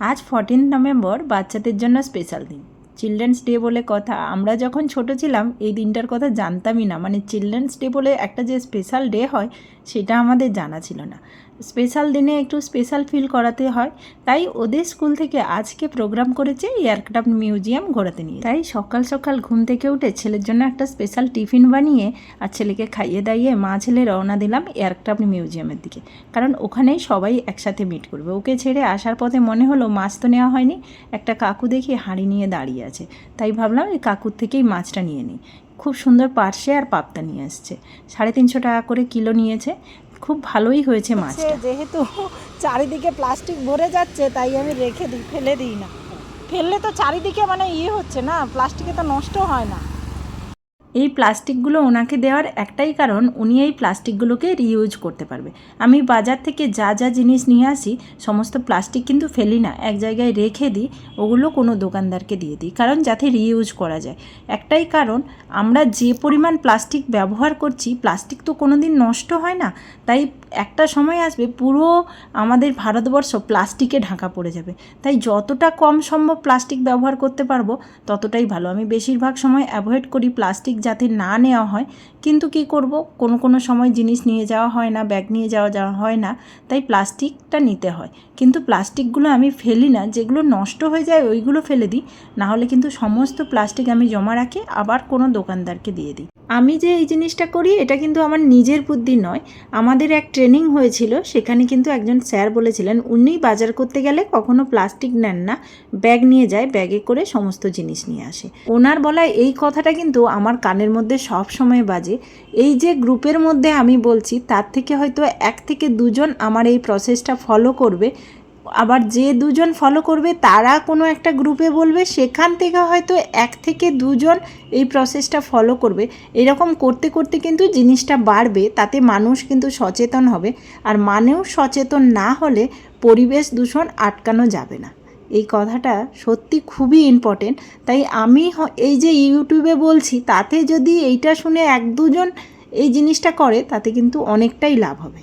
আজ fourteen November বাচ্চাদের জন্য স্পেশাল দিন। চিলড্রেন্স ডে বলে কথা, আমরা যখন ছোট ছিলাম, এই দিনটার কথা জানতামই না। মানে চিলড্রেন্স ডে বলে একটা যে স্পেশাল ডে হয়, সেটা আমাদের জানা ছিল না। স্পেশাল দিনে একটু স্পেশাল ফিল করাতে হয়। তাই ওদের স্কুল থেকে আজকে প্রোগ্রাম করেছে এয়ারক্রাফট মিউজিয়াম ঘোরাতে নিয়ে। তাই সকাল সকাল ঘুম থেকে উঠে ছেলের জন্য একটা স্পেশাল টিফিন বানিয়ে আর ছেলেকে খাইয়ে দাইয়ে মা ছেলে রওনা দিলাম এয়ারক্রাফট মিউজিয়ামের দিকে। কারণ ওখানেই সবাই একসাথে মিট করবে। ওকে ছেড়ে আসার পথে মনে হলো মাছ তো নেওয়া হয়নি। একটা কাকু দেখি হাঁড়ি নিয়ে দাঁড়িয়ে আছে। তাই ভাবলাম এই কাকুর থেকেই মাছটা নিয়ে নিই। খুব সুন্দর পার্শে আর পাপ্তা নিয়ে আসছে। সাড়ে তিনশো টাকা করে কিলো নিয়েছে। খুব ভালোই হয়েছে মাছটা। যেহেতু চারিদিকে প্লাস্টিক ভরে যাচ্ছে তাই আমি রেখে দিই ফেলে দিই না। ফেললে তো চারিদিকে মানে ইয়ে হচ্ছে না প্লাস্টিকে তো নষ্ট হয় না। এই প্লাস্টিকগুলো ওনাকে দেওয়ার একটাই কারণ উনি এই প্লাস্টিকগুলোকে রিইউজ করতে পারবে। আমি বাজার থেকে যা যা জিনিস নিয়ে আসি, সমস্ত প্লাস্টিক কিন্তু ফেলি না, এক জায়গায় রেখে দিই, ওগুলো কোনো দোকানদারকে দিয়ে দিই, কারণ যাতে রিইউজ করা যায়। একটাই কারণ, আমরা যে পরিমাণ প্লাস্টিক ব্যবহার করছি, প্লাস্টিক তো কোনো দিন নষ্ট হয় না, তাই একটা সময় আসবে পুরো আমাদের ভারতবর্ষ প্লাস্টিকে ঢাকা পড়ে যাবে। তাই যতটা কম সম্ভব প্লাস্টিক ব্যবহার করতে পারব, ততটাই ভালো। আমি বেশিরভাগ সময় অ্যাভয়েড করি প্লাস্টিক যাতে না নেওয়া হয়। কিন্তু কি করব? কোনো কোনো সময় জিনিস নিয়ে যাওয়া হয় না, ব্যাগ নিয়ে যাওয়া যাওয়া হয় না, তাই প্লাস্টিকটা নিতে হয়। কিন্তু প্লাস্টিকগুলো আমি ফেলি না, যেগুলো নষ্ট হয়ে যায় ওইগুলো ফেলে দিই। না হলে কিন্তু সমস্ত প্লাস্টিক আমি জমা রাখি, আবার কোনো দোকানদারকে দিয়ে দিই। আমি যে এই জিনিসটা করি, এটা কিন্তু আমার নিজের বুদ্ধি নয়। আমাদের এক ট্রেনিং হয়েছিল, সেখানে কিন্তু একজন স্যার বলেছিলেন, উনি বাজার করতে গেলে কখনো প্লাস্টিক নেন না। ব্যাগ নিয়ে যায়, ব্যাগে করে সমস্ত জিনিস নিয়ে আসে। ওনার বলা এই কথাটা কিন্তু আমার কানের মধ্যে সব সময় বাজে। এই যে গ্রুপের মধ্যে আমি বলছি, তার থেকে হয়তো এক থেকে দুজন আমার এই প্রসেসটা ফলো করবে। আবার যে দুজন ফলো করবে, তারা কোনো একটা গ্রুপে বলবে, সেখান থেকে হয়তো এক থেকে দুজন এই প্রসেসটা ফলো করবে। এরকম করতে করতে কিন্তু জিনিসটা বাড়বে, তাতে মানুষ কিন্তু সচেতন হবে। আর মানেও সচেতন না হলে পরিবেশ দূষণ আটকানো যাবে না। এই কথাটা সত্যি খুবই ইম্পর্টেন্ট তাই আমি এই যে ইউটিউবে বলছি, তাতে যদি এইটা শুনে এক দুজন এই জিনিসটা করে, তাতে কিন্তু অনেকটাই লাভ হবে।